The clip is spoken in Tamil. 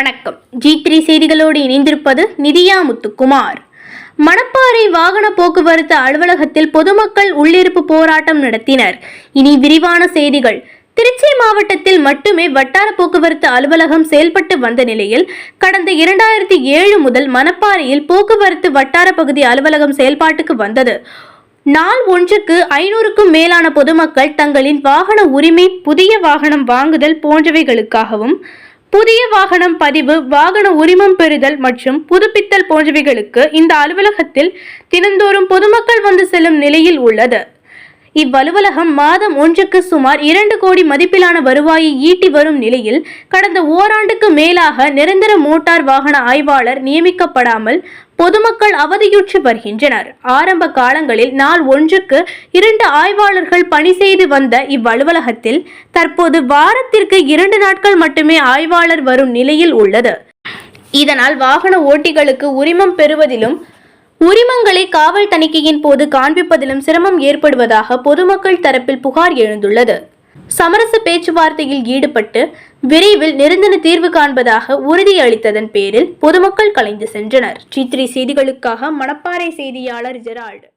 வணக்கம். ஜி த்ரீ செய்திகளோடு இணைந்திருப்பது நிதியா முத்துக்குமார். மணப்பாறை வாகன போக்குவரத்து அலுவலகத்தில் பொதுமக்கள் உள்ளிருப்பு போராட்டம் நடத்தினர். இனி விரிவான செய்திகள். திருச்சி மாவட்டத்தில் மட்டுமே வட்டார போக்குவரத்து அலுவலகம் செயல்பட்டு வந்த நிலையில் கடந்த இரண்டாயிரத்தி ஏழு முதல் மணப்பாறையில் போக்குவரத்து வட்டார பகுதி அலுவலகம் செயல்பாட்டுக்கு வந்தது. நாள் ஒன்றுக்கு ஐநூறுக்கும் மேலான பொதுமக்கள் தங்களின் வாகன உரிமை புதிய வாகனம் வாங்குதல் போன்றவைகளுக்காகவும் புதிய வாகனம் பதிவு வாகன உரிமம் பெறுதல் மற்றும் புதுப்பித்தல் போன்றவைகளுக்கு இந்த அலுவலகத்தில் தினந்தோறும் பொதுமக்கள் வந்து செல்லும் நிலையில் உள்ளது. இவ்வலுவலகம் மாதம் ஒன்றுக்கு சுமார் இரண்டு கோடி மதிப்பிலான வருவாயை ஈட்டி வரும் நிலையில் கடந்த ஓராண்டுக்கு மேலாக நிரந்தர மோட்டார் வாகன ஆய்வாளர் நியமிக்கப்படாமல் பொதுமக்கள் அவதியுற்று வருகின்றனர். ஆரம்ப காலங்களில் நாள் ஒன்றுக்கு இரண்டு ஆய்வாளர்கள் பணி செய்து வந்த இவ்வலுவலகத்தில் தற்போது வாரத்திற்கு இரண்டு நாட்கள் மட்டுமே ஆய்வாளர் வரும் நிலையில் உள்ளது. இதனால் வாகன ஓட்டிகளுக்கு உரிமம் பெறுவதிலும் உரிமங்களை காவல் தணிக்கையின் போது காண்பிப்பதிலும் சிரமம் ஏற்படுவதாக பொதுமக்கள் தரப்பில் புகார் எழுந்துள்ளது. சமரச பேச்சுவார்த்தையில் ஈடுபட்டு விரைவில் நிரந்தர தீர்வு காண்பதாக உறுதியளித்ததன் பேரில் பொதுமக்கள் கலைந்து சென்றனர். சித்ரி செய்திகளுக்காக மணப்பாறை செய்தியாளர் ஜெரால்டு.